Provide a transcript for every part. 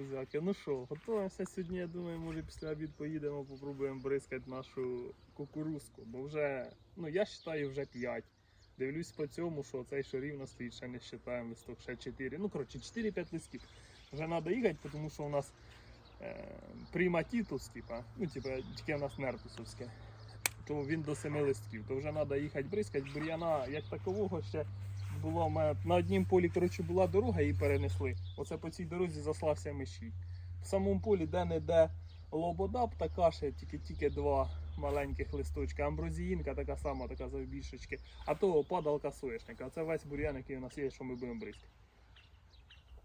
Друзяки, ну що, готуємося сьогодні, я думаю, може після обід поїдемо, попробуємо бризкати нашу кукурузку. Бо вже, ну я вважаю, вже 5. Дивлюсь по цьому, що цей що рівно стоїть, ще не вважаємо листок, ще 4. Ну, коротше, 4-5 листків. Вже треба їхати, тому що у нас е, приматітус, типа, ну, типа, тільки у нас нертусовське. То він до 7 листків. То вже треба їхати бризкати. Бур'яна як такового ще було в на однім полі коротше, була дорога, її перенесли. Оце по цій дорозі заслався мишій. В самому полі де-не-де лободап, така ще тільки, тільки два маленьких листочка. Амброзіїнка така сама, така завбільшечки. А то падалка соєшника. Це весь бур'ян, який у нас є, що ми будемо бризкати.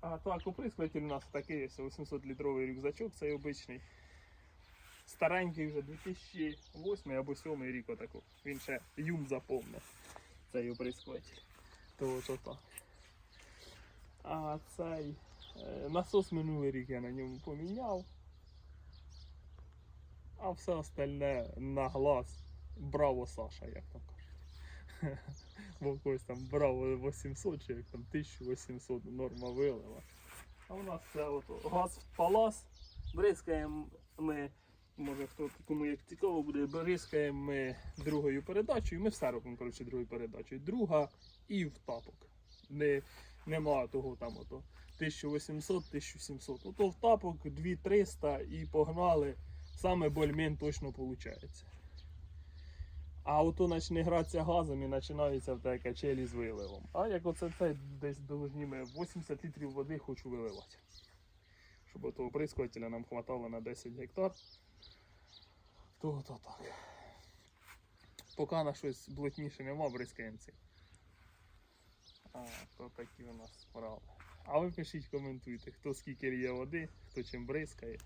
А так, оприскуватель у нас такий ось 800 літровий рюкзачок, цей обичний. Старенький вже 2008 або 2007 рік отаку. Він ще юм заповне. Цей оприскуватель. То от так. А цей е, насос минулий рік я на ньому поміняв. А все остальне на глаз. Браво Саша, як там кажуть. Бо когось там браво 800 чи як там 1800 норма вилила. А у нас все ото газ в палас. Бризкаємо ми, може хто кому як цікаво буде, бризкаємо ми другою передачею. Ми все робимо, коротше, другою передачею. Друга і в тапок. Не, нема того там ото 1800-1700. Ото в тапок 2300 і погнали. Саме больмен точно виходить. А ото почне гратися газом і починаються в те качелі з виливом. А як оце це десь должні ми 80 літрів води хочу виливати. Щоб ото оприскувателя нам хватало на 10 гектар. То то так. Поки на щось блотніше нема, бризкаємо цим. А, то такі у нас справи. А ви пишіть, коментуйте, хто скільки є води, хто чим бризкає.